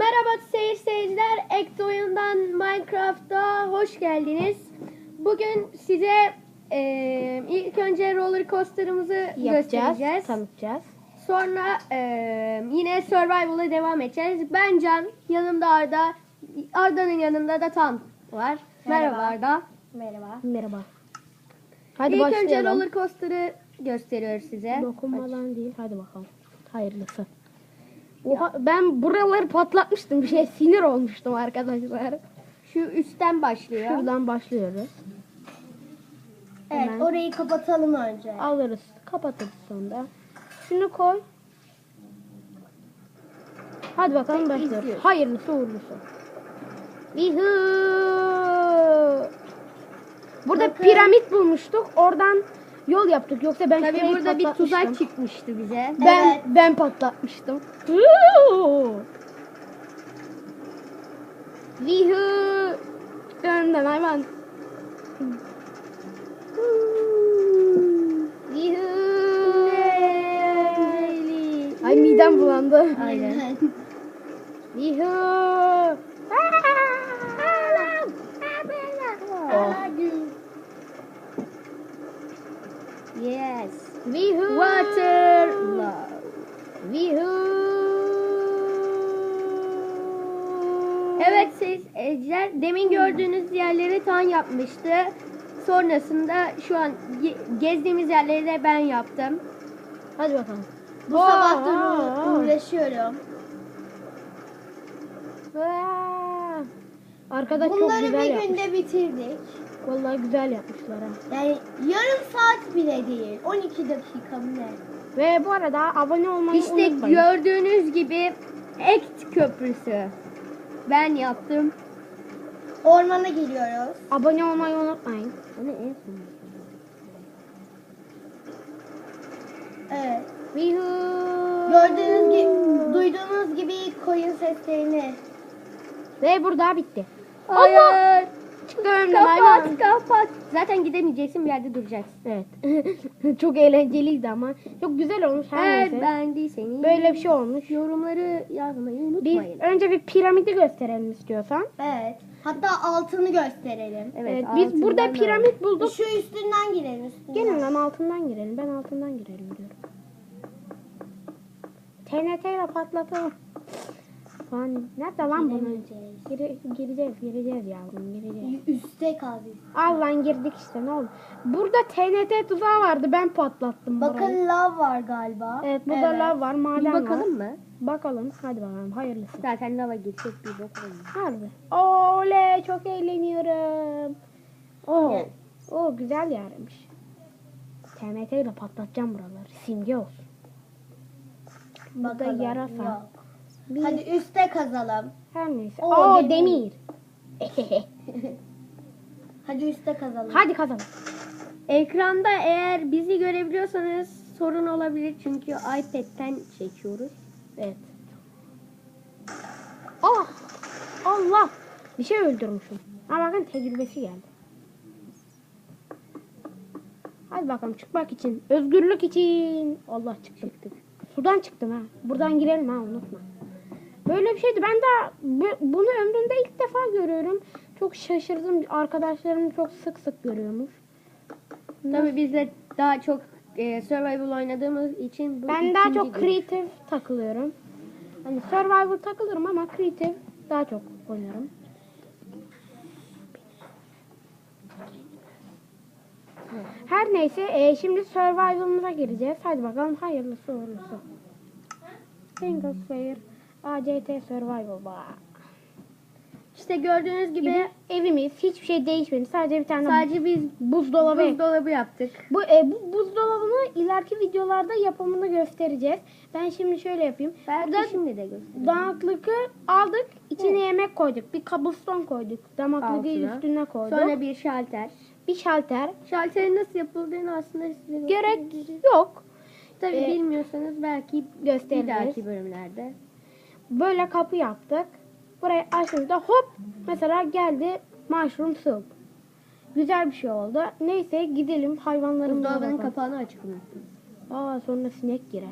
Merhaba seyir seyirciler. Ekto oyundan Minecraft'a hoş geldiniz. Bugün size eee, ilk önce roller coaster'ımızı göstereceğiz. tanıtacağız. Sonra eee, yine survival'a devam edeceğiz. Ben Can, yanımda Arda. Arda'nın yanında da Tan var. Merhaba, Merhaba. Arda. Merhaba. Merhaba. Hadi ilk önce başlayalım. roller coaster'ı gösteriyoruz size. Dokunmadan değil. Hadi bakalım. Hayırlısı. Ben buraları patlatmıştım. Bir şey sinir olmuştum arkadaşlar. Şu üstten başlıyor. Şuradan başlıyoruz. Evet Hemen. orayı kapatalım önce. Alırız. Kapatırız sonra. Şunu koy. Hadi bakalım başlıyoruz. izliyoruz. Hayırlısı uğurlusu. Vihu. Burada Bakın. piramit bulmuştuk. Oradan yol yaptık. Yoksa ben Tabii şurayı burada bir patlatmıştım. tuzak çıkmıştı bize. Ben Evet. ben patlatmıştım. Vihu! Önden hayvan. Vihu! Ay midem bulandı. Aynen. Vihu! Oh. Yes. Vihu! Water. Vihu! Evet seyirciler demin gördüğünüz yerleri Tan yapmıştı. Sonrasında şu an ge- gezdiğimiz yerleri de ben yaptım. Hadi bakalım. Bu Aa, uğra- uğraşıyorum. Aa! Arkada çok Bunları güzel bir yapmış. günde bitirdik. Vallahi güzel yapmışlar ha. Yani yarım saat bile değil. 12 dakika ne? Ve bu arada abone olmayı İşte unutmayın. gördüğünüz gibi Ekt Köprüsü. Ben yaptım. Ormana geliyoruz. abone olmayı unutmayın. Onu en son. Evet. Gördüğünüz gibi, duyduğunuz gibi koyun seslerini. Ve burada bitti. Hayır. Hayvan. Kapat kapat. Zaten gidemeyeceksin bir yerde duracaksın. Evet. çok eğlenceliydi ama. Çok güzel olmuş her Eğer neyse. beğendiyseniz Böyle bir şey olmuş. yorumları yazmayı Biz unutmayın. önce bir piramidi gösterelim istiyorsan. Evet. Hatta altını gösterelim. Evet, biz burada da- piramit bulduk. Şu üstünden girelim üstünden. Gelin lan altından girelim. Ben altından girelim diyorum. TNT ile patlatalım. Lan nerede lan bunun? Gire, gireceğiz, gireceğiz yavrum, gireceğiz. Üste kaldı. Al lan girdik işte ne oldu? Burada TNT tuzağı vardı ben patlattım burayı. Bakın lav var galiba. Evet burada lav var, Bir maden var. bakalım mı? Bakalım, hadi bakalım hayırlısı. Zaten lava girsek bir bakalım. Harbi. Oley çok eğleniyorum. Oo, Evet. oo güzel yermiş. TNT ile patlatacağım buraları. Simge olsun. Burada Bakalım. yarasa. Yok. Bir, Hadi üste kazalım. her neyse. Oo, Oo, demir. demir. Hadi üste kazalım. hadi kazanın. Ekranda eğer bizi görebiliyorsanız sorun olabilir çünkü iPad'ten çekiyoruz. Evet. Ah! Allah! Bir şey öldürmüşüm. Ama bakın tecrübesi geldi. Hadi bakalım çıkmak için. Özgürlük için. Allah çıktım. Sudan çıktım ha. Buradan girelim ha unutma. Böyle bir şeydi. Ben de bu- bunu ömrümde ilk defa görüyorum. Çok şaşırdım. Arkadaşlarım çok sık sık görüyormuş. Tabii biz de daha çok e, survival oynadığımız için bu Ben daha çok gün. creative takılıyorum. Hani survival takılırım ama creative daha çok oynarım. Her neyse e, şimdi survival'ımıza gireceğiz. Hadi bakalım hayırlısı uğurlusu. Single player ACT survival ba. İşte gördüğünüz gibi Gibi evimiz hiçbir şey değişmedi. Sadece bir tane sadece biz buzdolabı. buzdolabı yaptık. Bu, e, bu buzdolabını ileriki videolarda yapımını göstereceğiz. Ben şimdi şöyle yapayım. Belki Burada şimdi de göstereyim. Dağıklıkı aldık, içine yemek koyduk. Bir cobblestone koyduk. Damaklığı Altına. üstüne koyduk. Sonra bir şalter. bir şalter. Şalterin nasıl yapıldığını aslında size Gerek yok. Tabii Ee, bilmiyorsanız belki bir Gösteririz. dahaki bölümlerde. Böyle kapı yaptık. Burayı açtığımızda hop mesela geldi mushroom soup. Güzel bir şey oldu. Neyse gidelim hayvanlarımıza Buzdolabının bakalım. kapağını açık unuttum. Aa sonra sinek girer.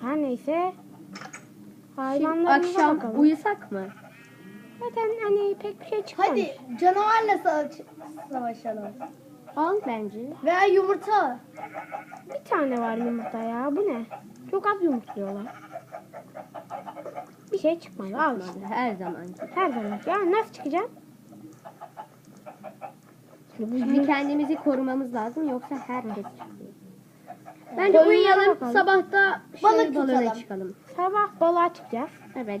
Her neyse Hayvanlarımıza Akşam bakalım. uyusak mı? Zaten hani pek bir şey çıkmamış. Hadi canavarla savaş- savaşalım. Al bence. Veya yumurta. Bir tane var yumurta ya. Bu ne? Çok az yumurtluyorlar. Bir şey çıkmadı. Al işte. Her zaman. Her zaman. Ya nasıl çıkacağım? Şimdi kendimizi korumamız lazım yoksa herkes çıkıyor. Bence Koyunlara uyuyalım bakalım. sabahta şey Balık balığına tutalım. çıkalım. sabah balığa çıkacağız. Evet.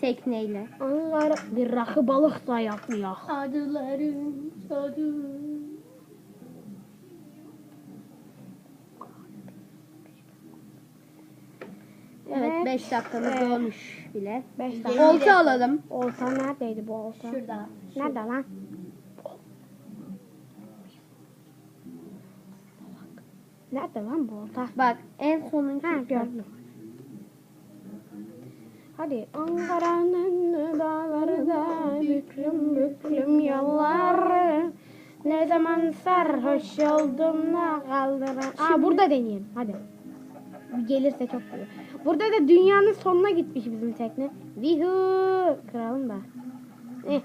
Tekneyle. Onlar bir rakı balık da yapmıyor. Adıların tadı. 5 dakikamız Evet. olmuş bile. Beş. Olta alalım. Olta neredeydi bu olta? Şurada. Nerede lan? Nerede lan bu olta? Bak en sonuncu. Ha gördüm. Hadi Ankara'nın dağları da büklüm büklüm yollar Ne zaman sarhoş oldum da kaldıran Aa burada deneyeyim hadi Gelirse çok iyi Burada da dünyanın sonuna gitmiş bizim tekne Vihu Kıralım da Eh.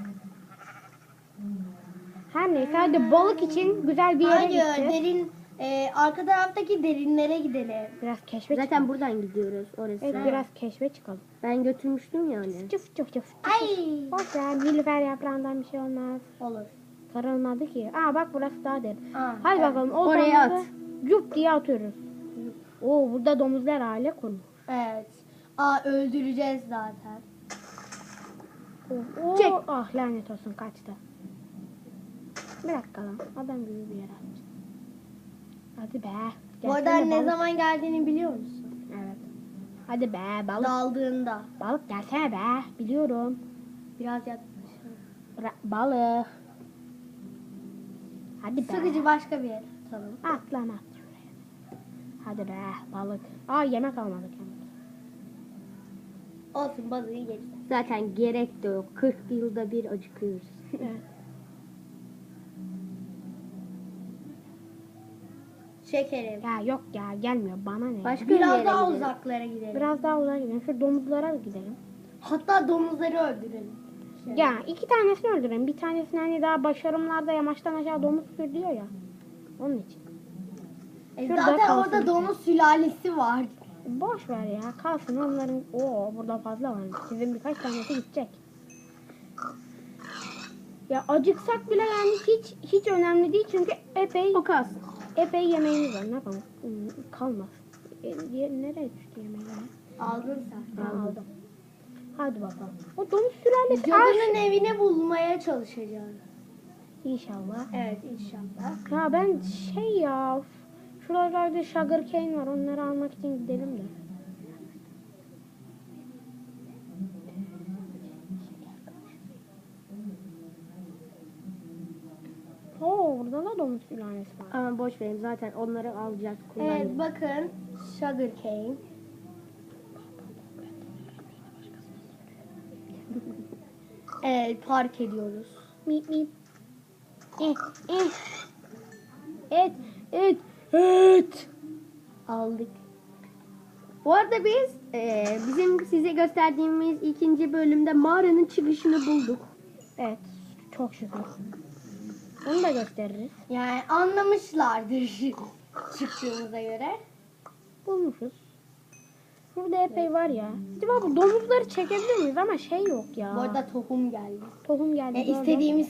Her neyse hadi balık için güzel bir yere Hayır derin e, arka taraftaki derinlere gidelim. Biraz keşfe çıkalım Zaten buradan gidiyoruz orası. Evet biraz keşfe çıkalım Ben götürmüştüm ya hani. Çıf çıf çıf Ay. Boş ver nilüfer yaprağından bir şey olmaz. Olur. Kırılmadı ki. Aa bak burası daha derin. Aa, Hadi evet. bakalım. O Oraya at. Cup diye atıyoruz. Oo burada domuzlar aile kurmuş. Evet. Aa öldüreceğiz zaten. Oo, Çek. Ah lanet olsun kaçtı. Bir dakika lan. Adam gibi bir yere at. Hadi be. Bu arada ne balık. zaman geldiğini biliyor musun? Evet. Hadi be balık. Daldığında. Balık gelsene be. Biliyorum. Biraz yaklaşalım. Balık. Hadi be. Sıkıcı başka bir yer tutalım. Atlama at. Hadi be balık. Aa yemek almadık yalnız. Olsun balığı yeriz. Zaten gerek de yok. 40 yılda bir acıkıyoruz. Evet. Çekelim. Ya yok ya gelmiyor bana ne. Başka bir Biraz yere daha gidelim. uzaklara gidelim. Biraz daha uzağa gidelim. Şu domuzlara gidelim. Hatta domuzları öldürelim. Şöyle. Ya iki tanesini öldürelim. Bir tanesini hani daha başarımlarda yamaçtan aşağı domuz sürdüyor ya. Onun için. E, şurada zaten kalsın. orada domuz sülalesi var. Boş ver ya. Kalsın onların. Oo burada fazla var. Sizin birkaç tanesi gidecek. Ya acıksak bile yani hiç hiç önemli değil çünkü epey O kalsın. epey yemeğimiz var. Ne yapalım? Hmm, Kalmaz. E, diğer- nereye düştü yemeği? Aldın sen. Aldım. Hadi bakalım. O domuz sülalesi Cadının evini bulmaya çalışacağız. İnşallah. Evet inşallah. Ya ben şey ya şuralarda sugar cane var onları almak için gidelim de. Oo burada da domuz sülalesi var. Ama boş verin zaten onları alacağız. Evet kullanacağız. bakın sugar cane. Evet park ediyoruz. Mip mip. Eh eh. Et et et. Aldık. Bu arada biz e, bizim size gösterdiğimiz ikinci bölümde mağaranın çıkışını bulduk. Evet çok şükür. Onu da gösteririz. Yani anlamışlardır çıktığımıza göre. Bulmuşuz. Şurada epey var ya. Acaba bu domuzları çekebilir miyiz ama şey yok ya. Bu arada tohum geldi. Tohum geldi. E, istediğimiz